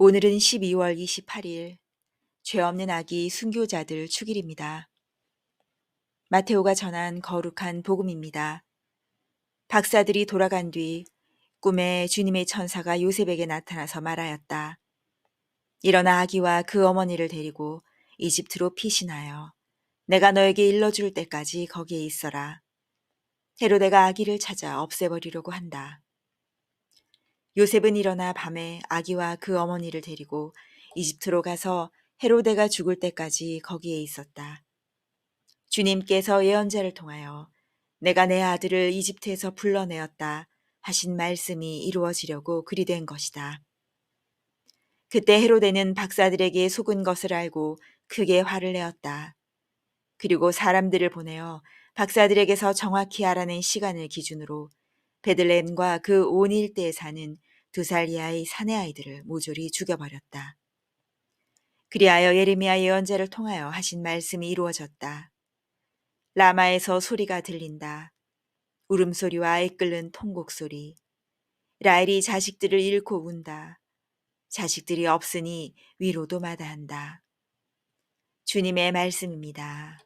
오늘은 12월 28일 죄 없는 아기 순교자들 축일입니다. 마테오가 전한 거룩한 복음입니다. 박사들이 돌아간 뒤 꿈에 주님의 천사가 요셉에게 나타나서 말하였다. 일어나 아기와 그 어머니를 데리고 이집트로 피신하여 내가 너에게 일러줄 때까지 거기에 있어라. 헤로데가 아기를 찾아 없애버리려고 한다. 요셉은 일어나 밤에 아기와 그 어머니를 데리고 이집트로 가서 헤로데가 죽을 때까지 거기에 있었다. 주님께서 예언자를 통하여 내가 내 아들을 이집트에서 불러내었다 하신 말씀이 이루어지려고 그리 된 것이다. 그때 헤로데는 박사들에게 속은 것을 알고 크게 화를 내었다. 그리고 사람들을 보내어 박사들에게서 정확히 알아낸 시간을 기준으로 베들레헴과 그 온 일대에 사는 두 살 이하의 사내 아이들을 모조리 죽여버렸다. 그리하여 예레미야 예언자를 통하여 하신 말씀이 이루어졌다. 라마에서 소리가 들린다. 울음소리와 애끓는 통곡소리. 라엘이 자식들을 잃고 운다. 자식들이 없으니 위로도 마다한다. 주님의 말씀입니다.